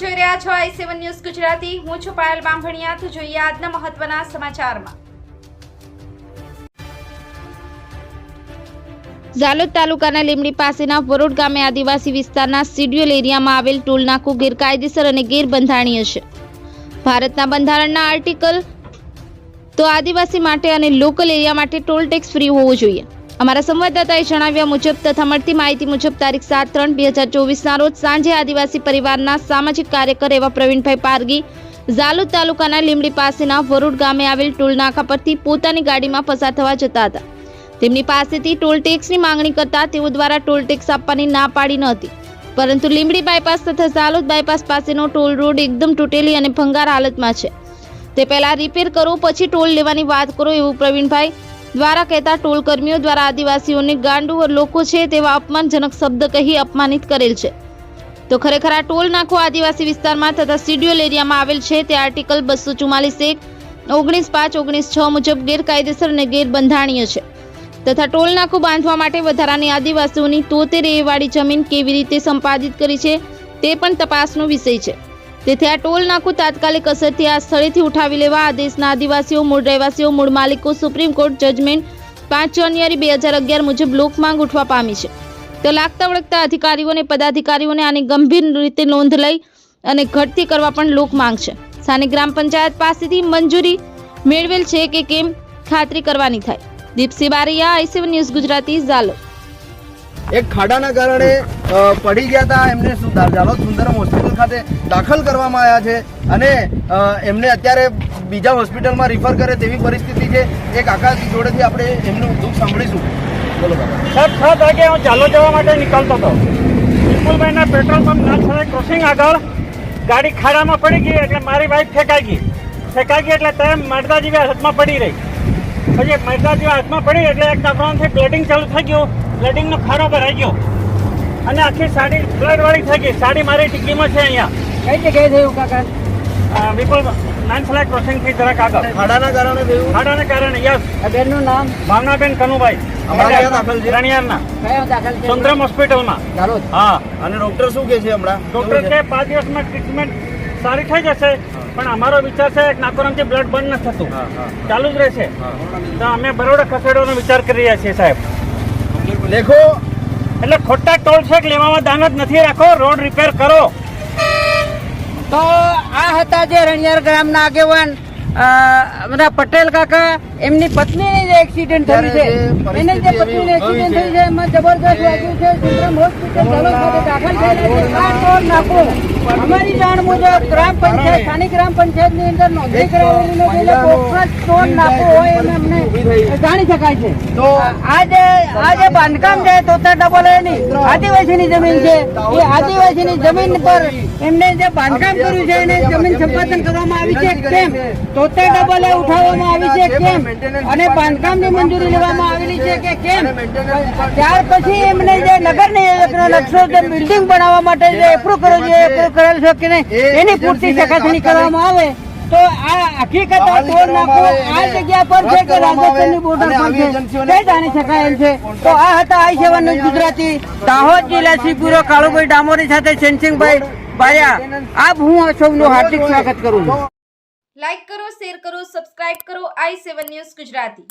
જોઈ રહ્યા છો આઈ સેવન ન્યૂઝ ગુજરાતી. હું છું પાયલ બામભણિયા તો જોઈએ આજના મહત્વના સમાચારમાં. ઝાલોદ તાલુકાના લીમડી પાસેના વરોડ ગામે આદિવાસી વિસ્તારના સિડ્યુલ એરિયામાં આવેલ ટોલ નાકું ગેરકાયદેસર અને ગેરબંધારણીય છે. ભારતના બંધારણના આર્ટિકલ તો આદિવાસી માટે અને લોકલ એરિયા માટે ટોલ ટેક્સ ફ્રી હોવો જોઈએ. અમારા સંવાદદાતાએ જણાવ્યા મુજબ તથા મળતી માહિતી મુજબ તારીખ સાત ત્રણ બે હજાર ચોવીસના રોજ સાંજે આદિવાસી પરિવારના સામાજિક કાર્યકર એવા પ્રવીણભાઈ પારગી ઝાલોદ તાલુકાના લીમડી પાસેના વરુડ ગામે આવેલ ટોલ નાકા પરથી પોતાની ગાડીમાં પસાર થવા જતા હતા. તેમની પાસેથી ટોલ ટેક્સની માંગણી કરતા તેઓ દ્વારા ટોલ ટેક્સ આપવાની ના પાડી ન હતી. પરંતુ લીમડી બાયપાસ તથા ઝાલોદ બાયપાસ પાસેનો ટોલ રોડ એકદમ તૂટેલી અને ભંગાર હાલતમાં છે. તે પહેલા રિપેર કરો પછી ટોલ લેવાની વાત કરો એવું પ્રવીણભાઈ દ્વારા કહેતા ટોલ કર્મીઓ દ્વારા આદિવાસીઓને ગાંડુ લોકો છે તેવા અપમાનજનક શબ્દ કહી અપમાનિત કરેલ છે. તો ખરેખર આ ટોલ નાખો આદિવાસી વિસ્તારમાં તથા સિડ્યુલ એરિયામાં આવેલ છે તે આર્ટિકલ બસો ચુમ્માલીસ એક, ઓગણીસ પાંચ, ઓગણીસ છ મુજબ ગેરકાયદેસર અને ગેરબંધારણીય છે. તથા ટોલ નાકું બાંધવા માટે વધારાની આદિવાસીઓની તોતેર વાળી જમીન કેવી રીતે સંપાદિત કરી છે તે પણ તપાસનો વિષય છે. તેથી આ ટોલ નાકું તાત્કાલિક અસરથી આ સ્થળેથી ઉઠાવી લેવા આ દેશના આદિવાસીઓ, મૂળ રહેવાસીઓ, મૂળ માલિકો, સુપ્રીમ કોર્ટ જજમેન્ટ પાંચ જાન્યુઆરી બે હજાર અગિયાર મુજબ લોકમાંગ ઉઠવા પામી છે. તો લાગતા વળગતા અધિકારીઓને, પદાધિકારીઓને આની ગંભીર રીતે નોંધ લઈ અને ઘટતી કરવા પણ લોક માંગ છે. સ્થાનિક ગ્રામ પંચાયત પાસેથી મંજૂરી મેળવેલ છે કે કેમ? ખાતરી કરવાની થાય. Deepsinh Baraiya I C one news Gujarati Jhalod એક ખાડાના કારણે પડી ગયા હતા એમને જાલોદ સુંદરમ હોસ્પિટલ ખાતે દાખલ કરવામાં આવ્યા છે અને એમને અત્યારે બીજા હોસ્પિટલમાં રિફર કરે તેવી પરિસ્થિતિ છે. એક આકાશ જોડેથી આપણે એમનું દુઃખ સાંભળીશું. બોલો બાબા સાહેબ છ વાગે હું ચાલો જવા માટે નીકળતો હતો. વિપુલભાઈના પેટ્રોલ પંપ ના થાય ક્રોસિંગ આગળ ગાડી ખાડામાં પડી ગઈ એટલે મારી બાઇક ફેંકાઈ ગઈ. ફેંકાઈ ગઈ એટલે તેમ મરદા જેવી હાથમાં પડી રહી. પછી મરદા જેવી હાથમાં પડી એટલે એક નકરાથી બ્લડિંગ ચાલુ થઈ ગયું. બ્લડિંગનો ખાડો ભરાઈ ગયો. અને આખી સાડી બ્લડ વાળી થઈ ગઈ. સાડી મારી ટીકીમાં છે અહીંયા. કઈ જગ્યાએ થયું કાકા? વિપુલ નાનસલા ક્રોસિંગથી જરાક આગળ. ખાડાના કારણે થયું? ખાડાના કારણે યસ. આ બેનનું નામ? ભાવનાબેન કનુભાઈ. અમારા ક્યાં દાખલ છે? રણિયારના. કયો દાખલ છે? સુંદરમ હોસ્પિટલમાં. હા. અને ડોક્ટર શું કહે છે હમણાં? ડોક્ટર કે પાંચ દિવસમાં ટ્રીટમેન્ટ સારી થઈ જશે પણ અમારો વિચાર છે કે બ્લડ બંધ નથી થતું. હા, હા, ચાલુ જ રહેશે. તો અમે બરોડા ખસેડવાનો વિચાર કરી રહ્યા છીએ સાહેબ. લેખો એટલે ખોટા ટોલ છેક લેવામાં દાન જ નથી રાખો, રોડ રિપેર કરો. તો આ હતા જે રણિયાર ગ્રામના આગેવાન. બધા પટેલ કાકા એમની પત્નીની જે એક્સિડન્ટ થયું છે. એને જે પત્નીને એક્સિડન્ટ થયું છે. એમાં જબરદસ્ત વાગ્યું છે સુંદરમ હોસ્પિટલ ખાતે દાખલ થયેલા છે નાકો અમારી જાણ મુજબ ગ્રામ પંચાયત સ્થાનિક ગ્રામ પંચાયતની અંદર નોંધણી કરાવેલી નથી એટલે ચોક્કસ ટોલ નાખો હોય એમ અમને જાણી શકાય છે. તો આ જે આ જે બાંધકામ છે તોતા ડબલ એની આદિવાસીની જમીન છે. એ આદિવાસીની જમીન પર એમને જે બાંધકામ કર્યું છે એને જમીન સંપાદન કરવામાં આવી છે કેમ? તોતેર ડબલ ઉઠાવવામાં આવી છે કેમ? અને બાંધકામની મંજૂરી લેવામાં આવેલી છે કે કેમ? ત્યાર પછી એમને જે નગર નકશો જે બિલ્ડિંગ બનાવવા માટે જે એપ્રુવ કર્યો છે એપ્રુવ કરેલ છે કે નહીં એની પૂરતી ચકાસણી કરવામાં આવે તો આ હકીકત આ જગ્યા પર છે કે રાજસ્થાનની બોર્ડર પર છે તે જાણી શકાય એમ છે. તો આ હતા આઈ સેવન ગુજરાતી દાહોદ જિલ્લા શ્રીપુરો કાળુભાઈ ડામોરી સાથે સેન્સિંગભાઈ બાયા આપ હું સૌનું હાર્દિક સ્વાગત કરું છું. લાઈક કરો શેર કરો સબસ્ક્રાઇબ કરો આઈ સેવન ન્યૂઝ ગુજરાતી.